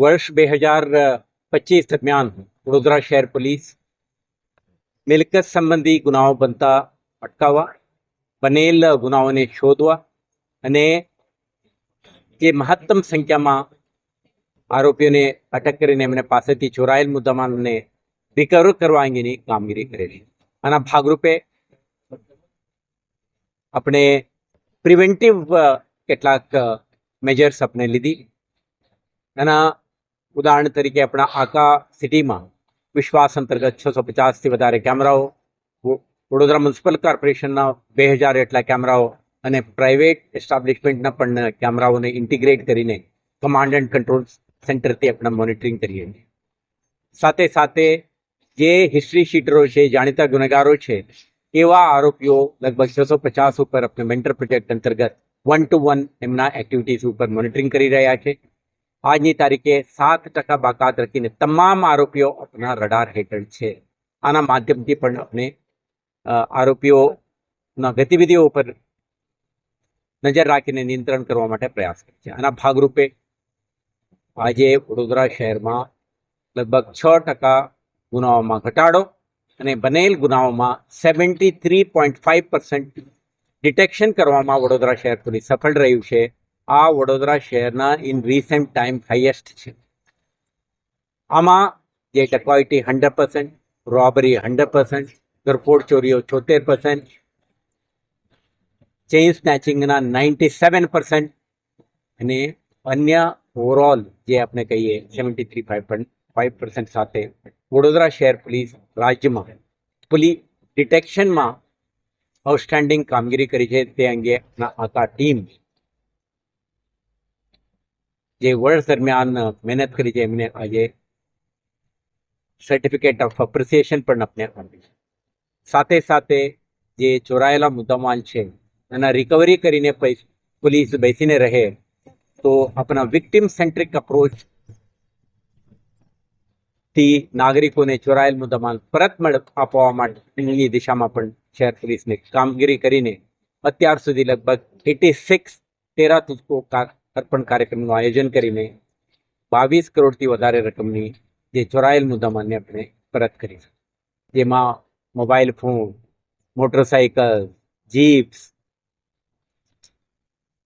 વર્ષ બે હજાર પચીસ દરમિયાન વડોદરા શહેર પોલીસ મિલકત સંબંધી ગુનાઓ બનતા અટકાવવા બનેલ ગુનાઓને શોધવા અને જે મહત્તમ સંખ્યામાં આરોપીઓને અટક કરીને એમને પાસેથી ચોરાયેલ મુદ્દામાલને રિકવર કરવા અંગેની કામગીરી કરેલી આના ભાગરૂપે આપણે પ્રિવેન્ટિવ કેટલાક મેજર્સ આપણે લીધી એના ઉદાહરણ તરીકે આપણા આખા સિટીમાં વિશ્વાસ અંતર્ગત છસો પચાસથી વધારે કેમેરાઓ વડોદરા મ્યુનિસિપલ કોર્પોરેશનના બે હજાર એટલા કેમેરાઓ અને પ્રાઇવેટ એસ્ટાબ્લિશમેન્ટના પણ કેમેરાઓને ઇન્ટિગ્રેટ કરીને કમાન્ડ એન્ડ કંટ્રોલ સેન્ટરથી આપણે મોનિટરિંગ કરીએ છીએ. સાથે સાથે જે હિસ્ટ્રી શીટરો છે, જાણીતા ગુનેગારો છે, એવા આરોપીઓ લગભગ છસો પચાસ ઉપર આપણે મેન્ટર પ્રોજેક્ટ અંતર્ગત વન ટુ વન એમના એક્ટિવિટીઝ ઉપર મોનિટરિંગ કરી રહ્યા છે. આજની તારીખે સાત ટકા બાકાત રાખીને તમામ આરોપીઓ આપણા રડાર હેઠળ છે. આના માધ્યમથી પણ આપણે આરોપીઓના ગતિવિધિઓ ઉપર નજર રાખીને નિયંત્રણ કરવા માટે પ્રયાસ કરે છે. આના ભાગરૂપે આજે વડોદરા શહેરમાં લગભગ છ ટકા ગુનાઓમાં ઘટાડો અને બનેલ ગુનાઓમાં seventy three point five percent detection કરવામાં વડોદરા શહેર પોલીસ સફળ રહ્યું છે. આ વડોદરા શહેરના ઇન રિસેન્ટ ટાઈમ હાઈએસ્ટ છે. આમાં જે dacoity hundred percent robbery hundred percent ગરફોડ ચોરીઓ છોતેર પર્સન્ટ ચેઇન સ્નેચિંગના નાઇન્ટી સેવન પર્સન્ટ અને અન્ય ઓવરઓલ જે આપણે કહીએ seventy three five five percent સાથે વડોદરા શહેર પોલીસ રાજ્યમાં પોલીસ ડિટેક્શનમાં આઉટસ્ટેન્ડિંગ કામગીરી કરી છે. તે અંગે આખા ટીમ જે વર્ષ દરમિયાન મહેનત કરી છે, એમને આજે સર્ટિફિકેટ ઓફ એપ્રિસિએશન પણ આપને આપી છે. સાથે સાથે જે ચોરાયેલા મુદ્દામાલ છે, એના રિકવરી કરીને પોલીસ બેસીને રહે, તો આપણા વિક્ટિમ સેન્ટ્રિક અપ્રોચથી નાગરિકોને ચોરાયેલ મુદ્દામાલ પરત મળ, આપવા માટેની દિશામાં પણ શહેર પોલીસને કામગીરી કરીને અત્યાર સુધી લગભગ એટી સિક્સ તેરા તુજકો અર્પણ કાર્યક્રમનું આયોજન કરીને બાવીસ કરોડથી વધારે રકમની જે ચોરાયેલ મુદ્દામાલને આપણે પરત કરી જેમાં mobile phone motorcycle jeeps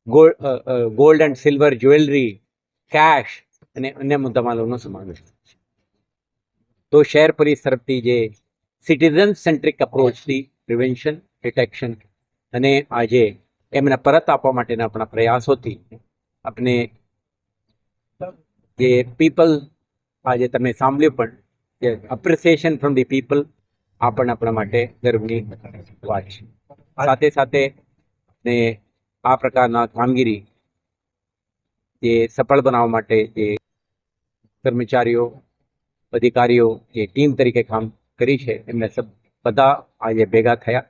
gold and silver jewellery, cash અને અન્ય મુદ્દામાલોનો સમાવેશ છે. તો શહેર પોલીસ તરફથી જે સિટીઝન સેન્ટ્રિક અપ્રોચથી પ્રિવેન્શન, ડિટેક્શન અને આજે એમને પરત આપવા માટેના આપણા પ્રયાસોથી આપણે જે પીપલ આજે તમે સાંભળ્યું પણ કે એપ્રિસિએશન ફ્રોમ ધી પીપલ આ પણ આપણા માટે ગર્વની વાત છે. સાથે સાથે ને આ પ્રકારના કામગીરી જે સફળ બનાવવા માટે જે કર્મચારીઓ, અધિકારીઓ, જે ટીમ તરીકે કામ કરી છે, એમને બધા આજે ભેગા થયા.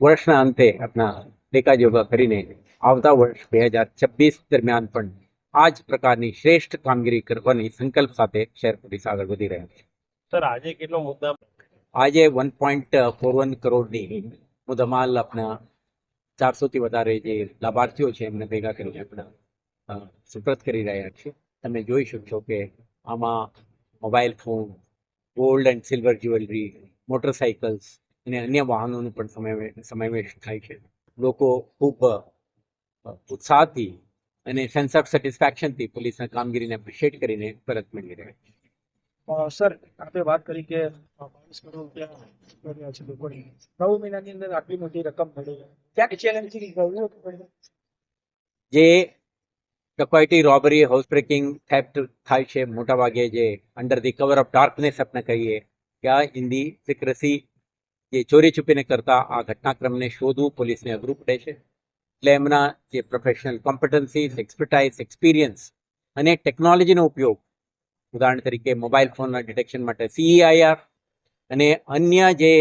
વર્ષના અંતે આપણા લેખાજોખા કરીને આવતા વર્ષ બે હજાર છવ્વીસ દરમિયાન પણ આ જ પ્રકારની શ્રેષ્ઠ કામગીરી કરવાની સંકલ્પ સાથે શહેર પોલીસ આગળ વધી રહ્યા છે. સર આજે કેટલો મુદ્દા? આજે વન પોઈન્ટ ફોર વન કરોડની મુદ્દામાલ આપણા ચારસોથી વધારે જે લાભાર્થીઓ છે એમને ભેગા કરીને આપણા સુપ્રત કરી રહ્યા છે. તમે જોઈ શકશો કે આમાં mobile phone gold and silver jewellery motorcycles અને અન્ય વાહનોનું પણ સમાવેશ સમાવેશ થાય છે. લોકો ખૂબ ઉત્સાહથી અને સેન્સ ઓફ સેટિસ્ફેક્શનથી પોલીસના કામગીરીને એપ્રિશિએટ કરીને પરત મેળવી રહ્યા છે. સર આપે વાત કરી કે બાવીસ કરોડ રૂપિયા કર્યા છે લોકોની નવ મહિનાની અંદર આટલી મોટી રકમ મળી ક્યાંક હતું જે dacoity robbery house breaking theft થાય છે મોટા ભાગે જે under the cover of darkness આપણે કહીએ કે આ હિન્દી સિક્રસી જે ચોરી છુપીને કરતા આ ઘટનાક્રમને શોધવું પોલીસને અઘરું પડે છે. એટલે એમના જે પ્રોફેશનલ કોમ્પિટન્સીસ એક્સપર્ટાઇઝ એક્સપિરિયન્સ અને ટેકનોલોજીનો ઉપયોગ, ઉદાહરણ તરીકે મોબાઈલ ફોનના ડિટેક્શન માટે સીઈઆઈઆર અને અન્ય જે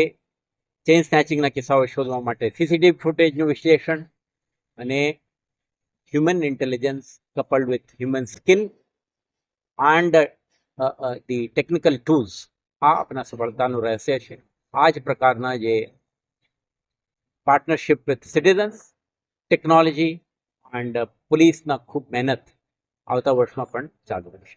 ચેઇન સ્નેચિંગના કિસ્સાઓ શોધવા માટે સીસીટીવી ફૂટેજનું વિશ્લેષણ અને human intelligence coupled with human skill and the technical tools આ આપણા સફળતાનું રહસ્ય છે. આ જ પ્રકારના જે partnership with citizens technology and પોલીસના ખૂબ મહેનત આવતા વર્ષમાં પણ ચાલુ રહેશે.